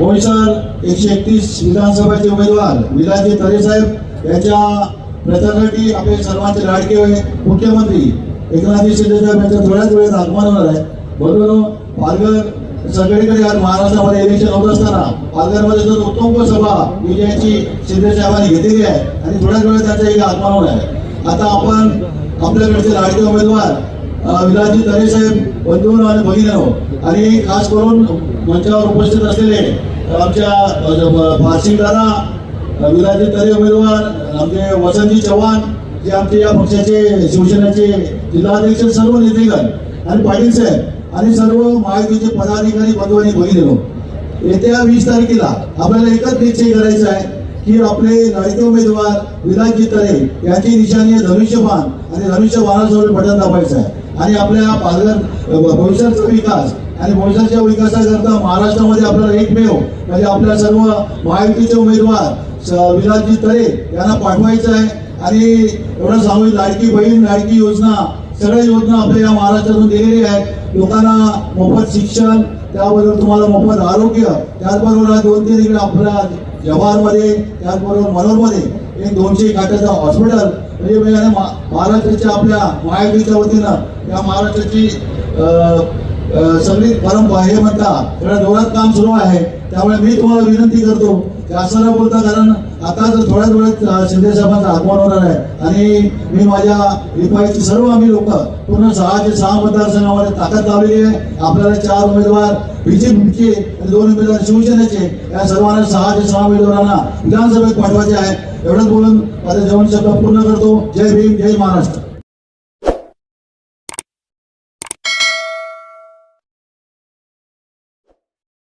बोईसर एकशे एकतीस विधानसभेचे उमेदवार विलाजी तरे साहेब यांच्या प्रचारासाठी आपले सर्वांचे लाडके मुख्यमंत्री एकनाथजी शिंदे साहेब यांच्या थोड्याच वेळेत आगमन होणार आहे म्हणून पालघर सगळीकडे आज महाराष्ट्रामध्ये इलेक्शन होत असताना पालघरमध्ये जर उत्तम सभा विजयाची शिंदे साहेबांनी घेतलेली आहे आणि थोड्याच वेळेत त्यांचं एक आगमन होणार आहे. आता आपण आपल्याकडचे लाडके उमेदवार विलासजी तरे साहेब बंधू आणि भगिनीनो आणि खास करून मंचावर उपस्थित असलेले आमच्या अ, विलासजी दादा तरे उमेदवार आमचे वसंतजी चव्हाण जे आमचे या पक्षाचे शिवसेनेचे जिल्हाध्यक्ष सर्व नेतेगण आणि पाटील साहेब आणि सर्व महायुतीचे पदाधिकारी बंधू आणि भगिनीनो येत्या वीस तारखेला आपल्याला एकच निश्चय करायचा आहे की आपले लाडके उमेदवार विलासजी तरे यांची निशाणी आहे धनुष्यबाण आणि धनुष्यबाणासोबत बटन दाबायचं आहे. आणि आपल्या पालघर भविष्याचा विकास आणि भविष्याच्या विकासाकरता महाराष्ट्रामध्ये आपल्याला एकमेव म्हणजे आपल्या सर्व महायुतीचे उमेदवार स- विलासजी तरे यांना पाठवायचं आहे. आणि एवढं सांगू लाडकी बहीण लाडकी योजना सगळ्या योजना आपल्या या महाराष्ट्रातून दिलेली आहे लोकांना मोफत शिक्षण त्याबरोबर तुम्हाला मोफत आरोग्य त्याचबरोबर दोन तीन इकडे आपल्या जव्हारमध्ये त्याचबरोबर मनोरमध्ये एक दोनशे खाट्याचं हॉस्पिटल म्हणजे मा- महाराष्ट्राच्या आपल्या महायुतीच्या वतीनं त्या महाराष्ट्राची सगळी परंपरा हे म्हणता सगळ्या जोरात काम सुरू आहे. त्यामुळे मी तुम्हाला विनंती करतो की असं न बोलता कारण आता जर थोड्याच वेळेत अं, शिंदे साहेबांचं आगमन होणार आहे आणि मी माझ्या रिपाईची सर्व आम्ही लोक पूर्ण सहाचे सहा मतदारसंघामध्ये ताकद लावलेली आहे. आपल्याला चार उमेदवार बीजेपीचे आणि दोन उमेदवार शिवसेनेचे या सर्वांना सहाचे सहा उमेदवारांना विधानसभेत पाठवायचे आहे. एवढंच बोलून माझे जेवण शब्द पूर्ण करतो. जय भीम जय महाराष्ट्र.